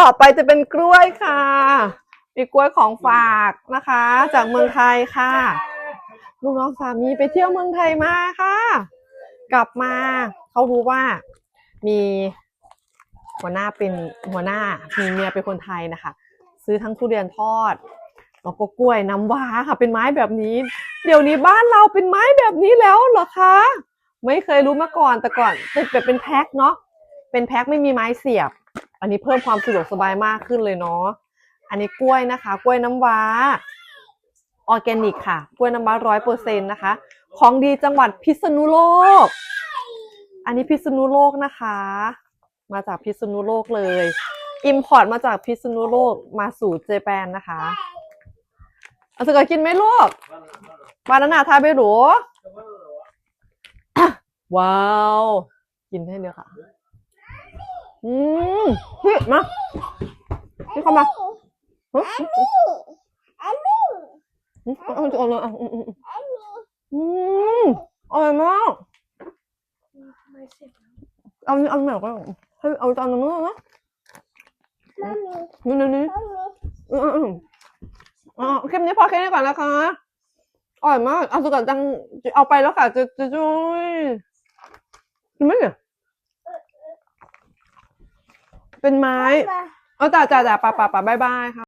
ต่อไปจะเป็นกล้วยค่ะ มีกล้วยของฝากนะคะ จากเมืองไทยค่ะลูกน้องสามีไปเที่ยวเมืองไทยมาค่ะ กลับมาเขารู้ว่ามีหัวหน้าเป็นหัวหน้ามีเมียเป็นคนไทยนะคะ ซื้อทั้งทุเรียนทอดแล้วก็กล้วยน้ำว้าค่ะ เป็นไม้แบบนี้ เดี๋ยวนี้บ้านเราเป็นไม้แบบนี้แล้วเหรอคะไม่เคยรู้มาก่อนแต่ก่อนเป็นแบบเป็นแพ็คเนาะเป็นแพ็คไม่มีไม้เสียบ อันนี้เพิ่มความสะดวกสบายมากขึ้นเลยเนาะ อันนี้กล้วยนะคะ กล้วยน้ำว้า ออร์แกนิกค่ะ กล้วยน้ำว้าร้อยเปอร์เซ็นต์นะคะ ของดีจังหวัดพิษณุโลก อันนี้พิษณุโลกนะคะ มาจากพิษณุโลกเลย อิมพอร์ตมาจากพิษณุโลกมาสู่เจแปนนะคะเอาสกอกินไหมลูกบานานาทาเบรูว้าว กินให้เดียวค่ะ อืมนี่มานี่เข้ามาฮะอืมเอาเอาเลยอะอืมอืมอืมอร่อยมากเอาเอาหน่อยก็ให้เอาจานนึงนะนี่นี่นี่อืมอืมอืมอ๋อคลิปนี้พอแค่นี้ก่อนนะคะอร่อยมาก เอาสุกัดจัง เอาไปแล้วค่ะจะจะจุ้ยเห็นไหมเนี่ย เป็นไม้ เอาจ่าจ่าจ่าป่าป่าป่าบายบายค่ะ